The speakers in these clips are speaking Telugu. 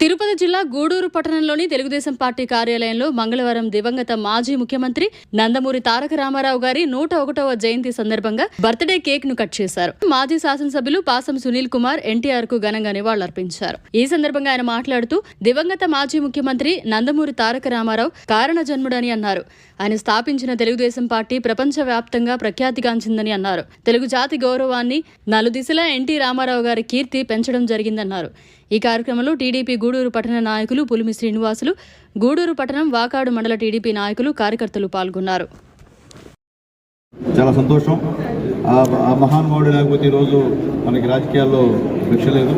తిరుపతి జిల్లా గూడూరు పట్టణంలోని తెలుగుదేశం పార్టీ కార్యాలయంలో మంగళవారం దివంగత మాజీ ముఖ్యమంత్రి నందమూరి తారక రామారావు గారి నూట ఒకటవ జయంతి సందర్భంగా బర్త్డే కేక్ను కట్ చేశారు. మాజీ శాసనసభ్యులు పాసం సునీల్ కుమార్ ఎన్టీఆర్కు ఘనంగా నివాళులర్పించారు. ఈ సందర్భంగా ఆయన మాట్లాడుతూ దివంగత మాజీ ముఖ్యమంత్రి నందమూరి తారక రామారావు కారణ జన్ముడని అన్నారు. ఆయన స్థాపించిన తెలుగుదేశం పార్టీ ప్రపంచవ్యాప్తంగా ప్రఖ్యాతిగాంచిందని అన్నారు. తెలుగు జాతి గౌరవాన్ని నలుదిశలా ఎన్టీ రామారావు గారి కీర్తి పెంచడం జరిగిందన్నారు. ఈ కార్యక్రమంలో టీడీపీ గూడూరు పట్టణ నాయకులు పులిమి శ్రీనివాసులు గూడూరు పట్టణం వాకాడు మండల టీడీపీ నాయకులు కార్యకర్తలు పాల్గొన్నారు. చాలా సంతోషం. ఆ మహానుభావుడు లేకపోతే ఈరోజు మనకి రాజకీయాల్లో భిక్ష లేదు.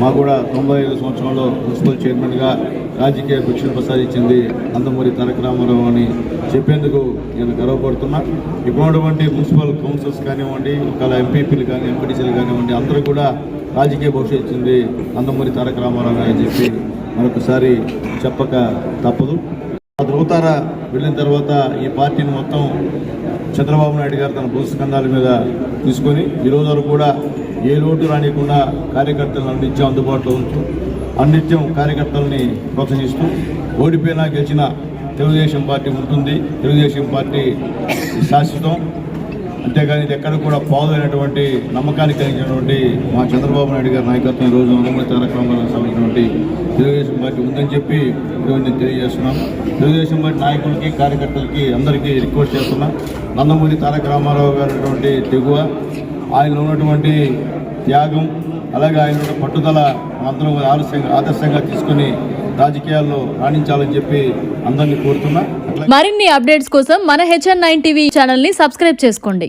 మాకు కూడా తొంభై ఐదు సంవత్సరంలో మున్సిపల్ చైర్మన్గా రాజకీయ భిక్షను ప్రసాదించింది నందమూరి తారక రామారావు అని చెప్పేందుకు నేను గర్వపడుతున్నా. ఇక్కడ మున్సిపల్ కౌన్సిల్స్ కానివ్వండి ఒకవేళ ఎంపీపీలు కానీ ఎంపీటీసీలు కానివ్వండి అందరూ కూడా రాజకీయ భవిష్యత్తు ఇచ్చింది నందమూరి తారక రామారావు అని చెప్పి మరొకసారి చెప్పక తప్పదు. ధృవతార వెళ్ళిన తర్వాత ఈ పార్టీని మొత్తం చంద్రబాబు నాయుడు గారు తన భూస్కంధాల మీద తీసుకొని ఈ వరకు కూడా ఏ లోటు రానియకుండా కార్యకర్తలను అన్నిత్యం అందుబాటులో ఉంటూ అన్నిత్యం కార్యకర్తల్ని ప్రోత్సహిస్తూ ఓడిపోయినా గెలిచిన తెలుగుదేశం పార్టీ ఉంటుంది. తెలుగుదేశం పార్టీ శాశ్వతం. అంతేగాని ఇది ఎక్కడ కూడా పాదు అయినటువంటి నమ్మకాన్ని కలిగినటువంటి మా చంద్రబాబు నాయుడు గారి నాయకత్వం ఈ రోజు నందమూరి తారక రామారావు సంబంధించినటువంటి తెలుగుదేశం పార్టీ ఉందని చెప్పి ఈరోజు నేను తెలియజేస్తున్నాను తెలుగుదేశం పార్టీ నాయకులకి కార్యకర్తలకి అందరికీ రిక్వెస్ట్ చేస్తున్నా. నందమూరి తారక రామారావు గారి ఉన్నటువంటి ఆయన ఉన్నటువంటి త్యాగం అలాగే ఆయన పట్టుదల అందరం ఆలస్యంగా ఆదర్శంగా తీసుకొని రాజకీయాల్లో రాణించాలని చెప్పి అందరినీ కోరుతున్నా. మరిన్ని అప్డేట్స్ కోసం మన హెచ్ఎన్ నైన్ టీవీ ఛానల్ని సబ్స్క్రైబ్ చేసుకోండి.